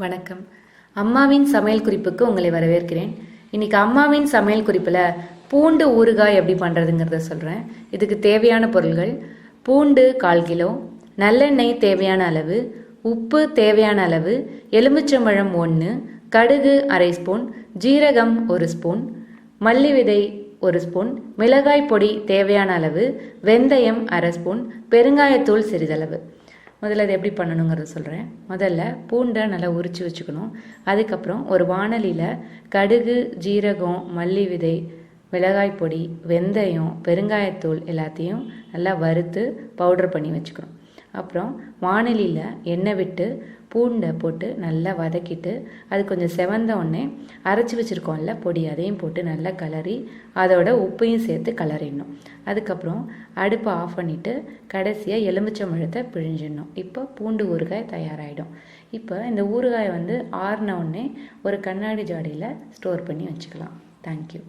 வணக்கம். அம்மாவின் சமையல் குறிப்புக்கு உங்களை வரவேற்கிறேன். இன்னைக்கு அம்மாவின் சமையல் குறிப்பில் பூண்டு ஊறுகாய் எப்படி பண்ணுறதுங்கிறத சொல்கிறேன் இதுக்கு தேவையான பொருள்கள் பூண்டு கால் கிலோ நல்லெண்ணெய் தேவையான அளவு உப்பு தேவையான அளவு எலுமிச்சம்பழம் ஒன்று கடுகு அரை ஸ்பூன் ஜீரகம் ஒரு ஸ்பூன் மல்லி விதை ஒரு ஸ்பூன் மிளகாய் பொடி தேவையான அளவு வெந்தயம் அரை ஸ்பூன் பெருங்காயத்தூள் சிறிதளவு. முதல்ல அது எப்படி பண்ணணுங்கிறத சொல்கிறேன் முதல்ல பூண்டை நல்லா உரித்து வச்சுக்கணும். அதுக்கப்புறம் ஒரு வாணலியில் கடுகு ஜீரகம் மல்லி விதை மிளகாய் பொடி வெந்தயம் பெருங்காயத்தூள் எல்லாத்தையும் நல்லா வறுத்து பவுடர் பண்ணி வச்சுக்கணும். அப்புறம் வானலியில் எண்ணெய் விட்டு பூண்டை போட்டு நல்லா வதக்கிட்டு அது கொஞ்சம் செவந்த உடனே அரைச்சி வச்சுருக்கோம்ல பொடி அதையும் போட்டு நல்லா கலரி அதோட உப்பையும் சேர்த்து கலரிடணும். அதுக்கப்புறம் அடுப்பை ஆஃப் பண்ணிவிட்டு கடைசியாக எலுமிச்சம்பழத்தை பிழிஞ்சிடணும். இப்போ பூண்டு ஊறுகாய் தயாராகிடும் இப்போ இந்த ஊறுகாயை வந்து ஆறின உடனே ஒரு கண்ணாடி ஜாடியில் ஸ்டோர் பண்ணி வச்சுக்கலாம். தேங்க்யூ